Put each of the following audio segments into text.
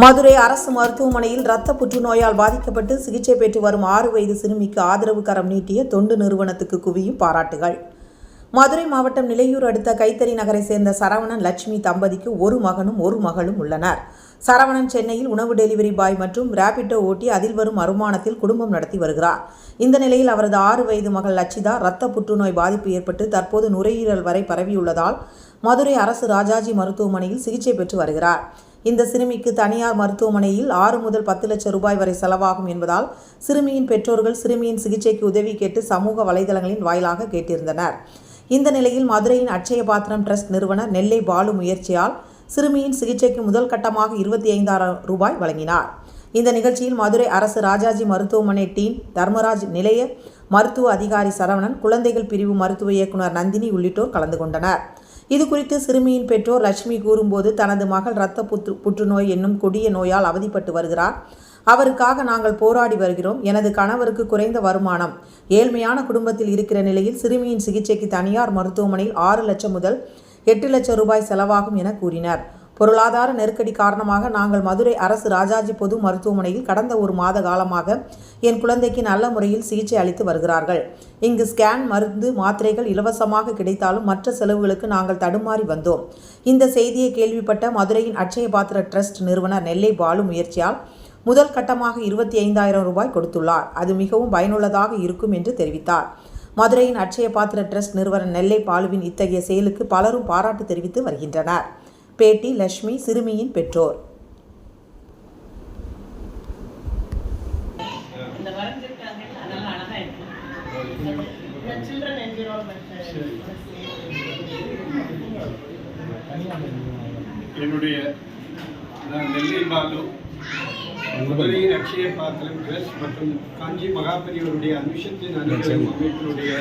மதுரை அரசு மருத்துவமனையில் இரத்த புற்றுநோயால் பாதிக்கப்பட்டு சிகிச்சை பெற்று வரும் ஆறு வயது சிறுமிக்கு ஆதரவு கரம் நீட்டிய தொண்டு நிறுவனத்துக்கு குவியும் பாராட்டுகள். மதுரை மாவட்டம் நிலையூர் அடுத்த கைத்தறி நகரை சேர்ந்த சரவணன் லட்சுமி தம்பதிக்கு ஒரு மகனும் ஒரு மகளும் உள்ளனர். சரவணன் சென்னையில் உணவு டெலிவரி பாய் மற்றும் ரேபிட்டோ ஓட்டி அதில் வரும் வருமானத்தில் குடும்பம் நடத்தி வருகிறார். இந்த நிலையில் அவரது ஆறு வயது மகள் லட்சிதா இரத்த புற்றுநோய் பாதிப்பு ஏற்பட்டு தற்போது நுரையீரல் வரை பரவியுள்ளதால் மதுரை அரசு ராஜாஜி மருத்துவமனையில் சிகிச்சை பெற்று வருகிறார். இந்த சிறுமிக்கு தனியார் மருத்துவமனையில் ஆறு முதல் பத்து லட்சம் ரூபாய் வரை செலவாகும் என்பதால் சிறுமியின் பெற்றோர்கள் சிறுமியின் சிகிச்சைக்கு உதவி கேட்டு சமூக வலைதளங்களின் வாயிலாக கேட்டிருந்தனர். இந்த நிலையில் மதுரையின் அட்சய பாத்திரம் ட்ரஸ்ட் நிறுவனர் நெல்லை பாலு முயற்சியால் சிறுமியின் சிகிச்சைக்கு முதல் கட்டமாக இருபத்தி ஐந்தாயிரம் ரூபாய் வழங்கினார். இந்த நிகழ்ச்சியில் மதுரை அரசு ராஜாஜி மருத்துவமனை டீன் தர்மராஜ் நிலைய மருத்துவ அதிகாரி சரவணன் குழந்தைகள் பிரிவு மருத்துவ இயக்குனர் நந்தினி உள்ளிட்டோர் கலந்து கொண்டனர். இது குறித்து சிறுமியின் பெற்றோர் லட்சுமி கூறும்போது தனது மகள் இரத்த புற்று புற்றுநோய் என்னும் கொடிய நோயால் அவதிப்பட்டு வருகிறார். அவருக்காக நாங்கள் போராடி வருகிறோம். எனது கணவருக்கு குறைந்த வருமானம். ஏழ்மையான குடும்பத்தில் இருக்கிற நிலையில் சிறுமியின் சிகிச்சைக்கு தனியார் மருத்துவமனையில் ஆறு லட்சம் முதல் எட்டு லட்சம் ரூபாய் செலவாகும் என கூறினர். பொருளாதார நெருக்கடி காரணமாக நாங்கள் மதுரை அரசு ராஜாஜி பொது மருத்துவமனையில் கடந்த ஒரு மாத காலமாக என் குழந்தைக்கு நல்ல முறையில் சிகிச்சை அளித்து வருகிறார்கள். இங்கு ஸ்கேன் மருந்து மாத்திரைகள் இலவசமாக கிடைத்தாலும் மற்ற செலவுகளுக்கு நாங்கள் தடுமாறி வந்தோம். இந்த செய்தியை கேள்விப்பட்ட மதுரையின் அட்சய பாத்திர ட்ரஸ்ட் நிறுவனர் நெல்லை பாலு முயற்சியால் முதல் கட்டமாக இருபத்தி ஐந்தாயிரம் ரூபாய் கொடுத்துள்ளார். அது மிகவும் பயனுள்ளதாக இருக்கும் என்று தெரிவித்தார். மதுரையின் அட்சய பாத்திர ட்ரஸ்ட் நிறுவனர் நெல்லை பாலுவின் இத்தகைய செயலுக்கு பலரும் பாராட்டு தெரிவித்து வருகின்றனர். பேட்டி லட்சுமி சிறுமியின் பெற்றோர். என்னுடைய நான் நெல்லை பாலு. மதுரையின் அக்ஷய பாத்திரம் ட்ரஸ்ட் மற்றும் காஞ்சி மகாபெரியவருடைய அனுஷத்தின் அனுகிரகம் அமைப்பினுடைய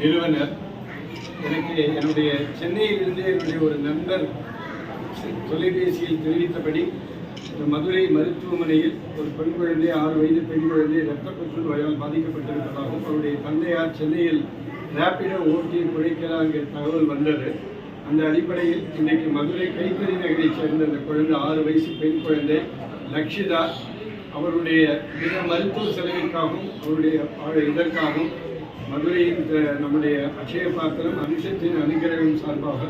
நிறுவனர். எனக்கு என்னுடைய சென்னையிலிருந்து என்னுடைய ஒரு நண்பர் தொலைபேசியில் தெரிவித்தபடி இந்த மதுரை மருத்துவமனையில் ஒரு பெண் குழந்தை ஆறு வயது பெண் குழந்தை இரத்த புற்றுநோயால் பாதிக்கப்பட்டிருப்பதாகவும் அவருடைய தந்தையார் சென்னையில் ரேப்பிடோ ஓட்டி குறைக்கிறார் என்கிற தகவல் வந்தது. அந்த அடிப்படையில் இன்றைக்கு மதுரை கைத்தறி நகரைச் சேர்ந்த அந்த குழந்தை ஆறு வயசு பெண் குழந்தை லக்ஷிதா அவருடைய மிக மருத்துவ செலவிற்காகவும் அவருடைய இதற்காகவும் மதுரை இந்த நம்முடைய அக்ஷய பாத்திரம் அனுஷத்தின் அனுகிரகம் சார்பாக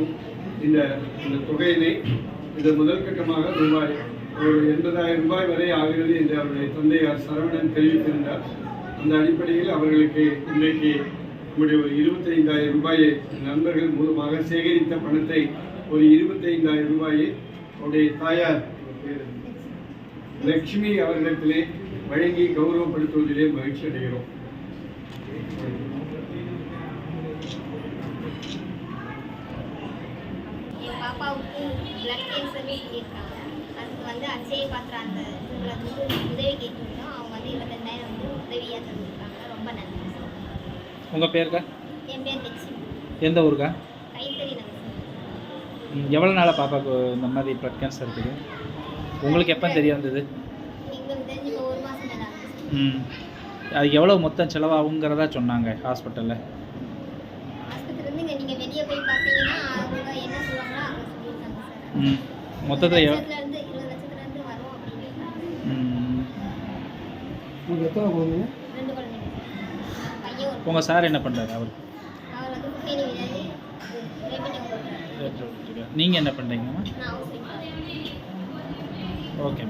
இந்த இந்த தொகையினை இந்த முதல் கட்டமாக ரூபாய் ஒரு எண்பதாயிரம் ரூபாய் வரை ஆகிறது என்று அவருடைய தந்தையார் சரவணன் தெரிவித்திருந்தார். அந்த அடிப்படையில் அவர்களுக்கு இன்றைக்கு நம்முடைய ஒரு இருபத்தைந்தாயிரம் ரூபாயை நண்பர்கள் மூலமாக சேகரித்த பணத்தை ஒரு இருபத்தைந்தாயிரம் ரூபாயை அவருடைய தாயார் லக்ஷ்மி அவர்களிடத்திலே வழங்கி கௌரவப்படுத்துவதிலே மகிழ்ச்சி அடைகிறோம் என் பாப்பாவுக்கு பிளட் கேன்சர் சொல்லியிருக்காங்க. அதுக்கு வந்து அச்சய பாத்திர அந்த வந்து உதவி கேட்டிருந்தோம். அவங்க வந்து இருபத்தஞ்சாயிரம் வந்து உதவியாக தந்திருக்காங்க. ரொம்ப நன்றி. உங்கள் பேருக்கா? என் பேர் லட்சுமி. எந்த ஊருக்கா? கைத்தறி நகர். ம், எவ்வளோ நாளாக பாப்பாவுக்கு இந்த மாதிரி ப்ளட் கேன்சர் இருக்குது? உங்களுக்கு எப்போ தெரிய வந்தது? ம் அது எவ்வளோ மொத்தம் செலவாகுங்கிறதா சொன்னாங்க ஹாஸ்பிட்டலில் ஆஸ்பத்திரி இருந்து இங்கே நீங்கள் வெளியே போய் பார்த்தீங்கன்னா அவங்க என்ன சொல்லுவாங்களோ அவங்க சொல்லியிருக்காங்க சார் ம் மொத்தத்தில் எவ் லட்சத்துலேருந்து இருபது லட்சத்துலேருந்து வரும் அப்படின்னு ம் ரெண்டு குழந்தைங்க பையன் ஒரு உங்கள் சார் என்ன பண்ணுறாரு அவர்? நீங்கள் என்ன பண்ணுறீங்கம்மா ஓகே.